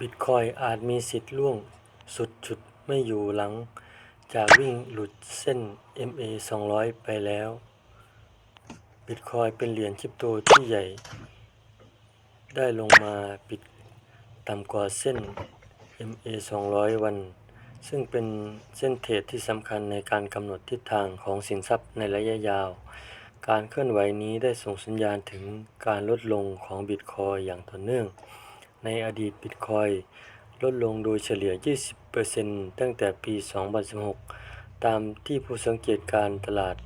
บิตคอยอาจมีสิทธิ์ร่วงสุดจุดไม่อยู่หลัง จากวิ่งหลุดเส้น MA 200 ไปแล้ว บิตคอยเป็นเหรียญคริปโตที่ใหญ่ ได้ลงมาปิดต่ำกว่าเส้น MA 200 วัน ซึ่งเป็นเส้นเทรดที่สำคัญในการกำหนดทิศทางของสินทรัพย์ในระยะยาว การเคลื่อนไหวนี้ได้ส่งสัญญาณถึงการลดลงของบิตคอยอย่างต่อเนื่อง ในอดีตบิตคอยลดลงโดยเฉลี่ย 20%ตั้งแต่ปี 2016 ตามที่ผู้สังเกตการตลาด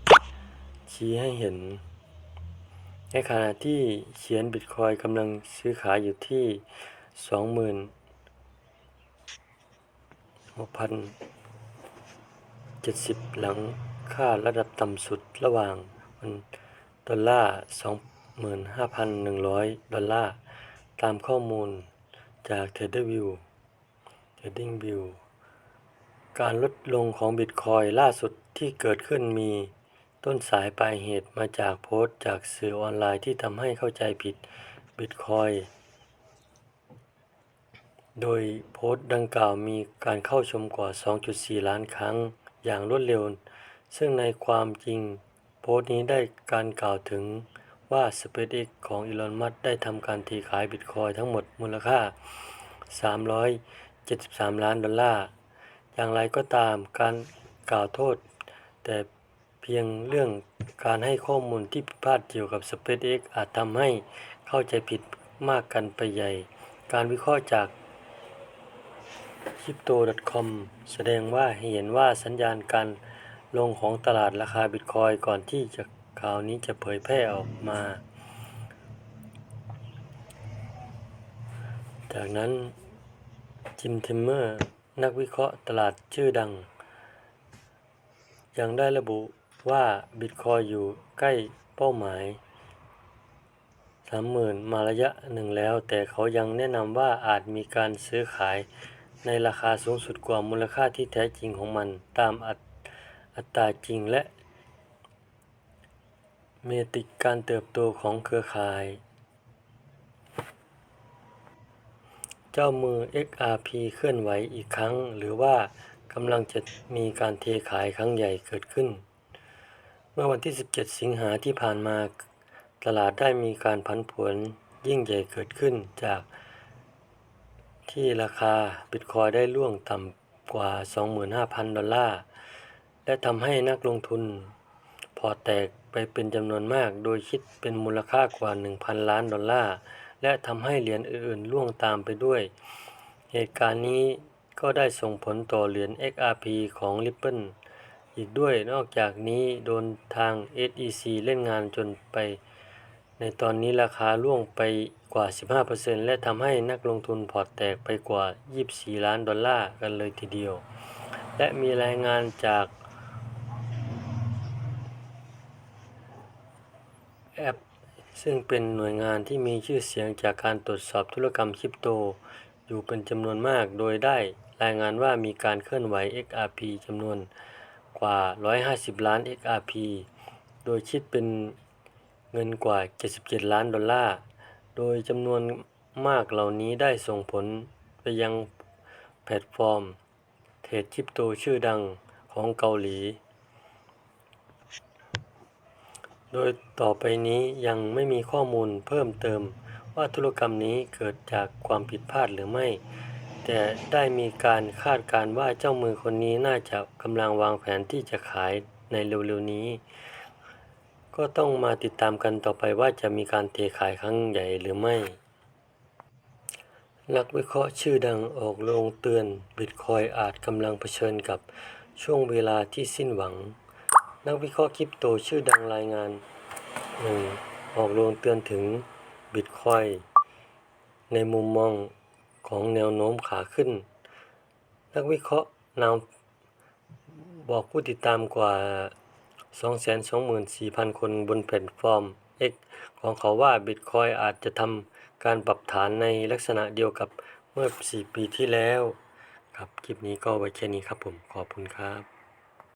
ชี้ให้เห็น ในขณะที่เขียนบิตคอยกำลังซื้อขายอยู่ที่ 26,070 หลังค่าระดับต่ำสุดระหว่างวันดอลลาร์ 25,100 ดอลลาร์ ตามข้อมูล จาก TraderView TradingView การลดลงของบิตคอยล่าสุดที่เกิดขึ้นมีต้นสายปลายเหตุมาจากโพสต์จากสื่อออนไลน์ที่ทำให้เข้าใจผิดบิตคอยโดยโพสต์ดังกล่าวมีการเข้าชมกว่า 2.4 ล้านครั้งอย่างรวดเร็ว ซึ่งในความจริงโพสต์นี้ได้การกล่าวถึง ว่า SpaceX ของอีลอนมัสได้ทำการเทขายบิตคอยทั้งหมดมูลค่า 373 ล้านดอลลาร์ อย่างไรก็ตามการกล่าวโทษ แต่เพียงเรื่องการให้ข้อมูลที่ผิดพลาดเกี่ยวกับ SpaceX อาจทำให้เข้าใจผิดมากกันไปใหญ่ การวิเคราะห์จาก Crypto.com แสดงว่าเห็นว่าสัญญาณการลงของตลาดราคาบิตคอยก่อนที่จะ ข่าวนี้จะเผยแพร่ออกมา จากนั้นจิมเทมเมอร์นักวิเคราะห์ตลาดชื่อดัง ยังได้ระบุว่าบิตคอยอยู่ใกล้เป้าหมาย 30,000 มาระยะหนึ่งแล้ว แต่เขายังแนะนำว่าอาจมีการซื้อขายในราคาสูงสุดกว่ามูลค่าที่แท้จริงของมันตามอัตราจริงและ เมติกการเติบโตของเครือข่าย เจ้ามือ XRP เคลื่อนไหวอีกครั้ง หรือว่ากำลังจะมีการเทขายครั้งใหญ่เกิดขึ้น เมื่อวันที่ 17 สิงหาที่ผ่านมาตลาดได้มีการผันผวนยิ่งใหญ่เกิดขึ้นจากที่ราคาบิตคอยได้ล่วงต่ำกว่า 25,000 ดอลลาร์ และทำให้นักลงทุน พอร์ตแตกไปเป็นจำนวนมาก โดยคิดเป็นมูลค่ากว่า 1,000 ล้านดอลลาร์ และทำให้เหรียญอื่นๆล่วงตามไปด้วย เหตุการณ์นี้ก็ได้ส่งผลต่อเหรียญ XRP ของ Ripple อีกด้วยนอกจากนี้โดนทาง SEC เล่นงานจนไป ในตอนนี้ราคาร่วงไปกว่า 15%และทำให้นักลงทุนพอร์ตแตกไปกว่า 24 ล้านดอลลาร์กันเลยทีเดียว และมีรายงานจาก แอป ซึ่งเป็นหน่วยงานที่มีชื่อเสียงจากการตรวจสอบธุรกรรมคริปโต อยู่เป็นจำนวนมาก โดยได้รายงานว่ามีการเคลื่อนไหว XRP จำนวนกว่า 150 ล้าน XRP โดยคิดเป็นเงินกว่า 77 ล้านดอลลาร์ โดยจำนวนมากเหล่านี้ได้ส่งผลไปยังแพลตฟอร์ม เทรดคริปโตชื่อดังของเกาหลี โดยต่อไปนี้ยังไม่มีข้อมูลเพิ่มเติมว่าธุรกรรมนี้เกิดจากความผิดพลาดหรือไม่ แต่ได้มีการคาดการณ์ว่าเจ้ามือคนนี้น่าจะกำลังวางแผนที่จะขายในเร็วๆนี้ ก็ต้องมาติดตามกันต่อไปว่าจะมีการเทขายครั้งใหญ่หรือไม่นักวิเคราะห์ชื่อดังออกโรงเตือนบิตคอยน์อาจกำลังเผชิญกับช่วงเวลาที่สิ้นหวัง นักวิเคราะห์คริปโตชื่อดังรายงานหนึ่งออกโรงเตือนถึงบิตคอยในมุมมองของแนวโน้มขาขึ้น นักวิเคราะห์นำบอกผู้ติดตามกว่า 224,000 คนบนแพลตฟอร์ม X ของเขาว่าบิตคอยอาจจะทำการปรับฐานในลักษณะเดียวกับเมื่อ 4 ปีที่แล้ว ครับ คลิปนี้ก็ไว้แค่นี้ครับผม ขอบคุณครับ